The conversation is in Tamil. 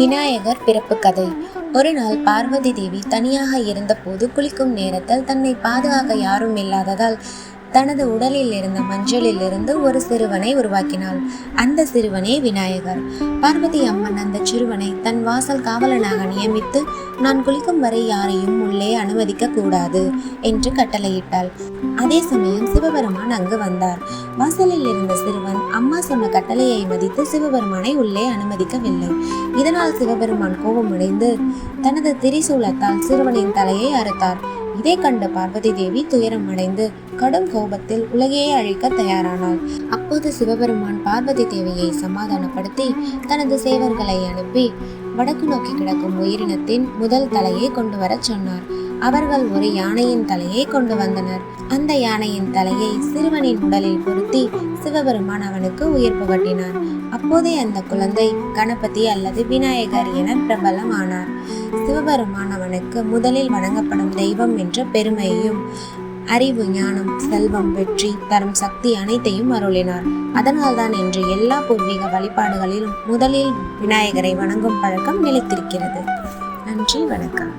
விநாயகர் பிறப்பு கதை. ஒரு நாள் பார்வதி தேவி தனியாக இருந்தபோது குளிக்கும் நேரத்தில் தன்னை பாதுகாக்க யாரும் இல்லாததால் தனது உடலில் இருந்த மஞ்சளில் இருந்து ஒரு சிறுவனை உருவாக்கினாள். அந்த சிறுவனே விநாயகர். பார்வதி அம்மன் அந்த சிறுவனை தன் வாசல் காவலனாக நியமித்து நான் குளிக்கும் வரை யாரையும் உள்ளே அனுமதிக்க கூடாது என்று கட்டளையிட்டாள். அதே சமயம் சிவபெருமான் அங்கு வந்தார். வாசலில் இருந்த சிறுவன் அம்மா சொன்ன கட்டளையை மதித்து சிவபெருமானை உள்ளே அனுமதிக்கவில்லை. இதனால் சிவபெருமான் கோபமடைந்து தனது திரிசூலத்தால் சிறுவனின் தலையை அறுத்தார். இதை கண்ட பார்வதி தேவி துயரம் அடைந்து கடும் கோபத்தில் உலகையே அழிக்க தயாரானாள். அப்போது சிவபெருமான் பார்வதி தேவியை சமாதானப்படுத்தி தனது சேவர்களை அனுப்பி வடக்கு நோக்கி கிடக்கும் உயிரினத்தின் முதல் தலையை கொண்டு வரச் சொன்னார். அவர்கள் ஒரு யானையின் தலையை கொண்டு வந்தனர். அந்த யானையின் தலையை சிறுவனின் உடலில் பொருத்தி சிவபெருமான் அவனுக்கு உயிர் புகட்டினார் அப்போதே அந்த குழந்தை கணபதி அல்லது விநாயகர் என பிரபலமானார். சிவபெருமான் அவனுக்கு முதலில் வணங்கப்படும் தெய்வம் என்ற பெருமையையும் அறிவு ஞானம் செல்வம் வெற்றி தரும் சக்தி அனைத்தையும் அருளினார். அதனால்தான் இன்று எல்லா பூர்வீக வழிபாடுகளிலும் முதலில் விநாயகரை வணங்கும் பழக்கம் நிலைத்திருக்கிறது. நன்றி வணக்கம்.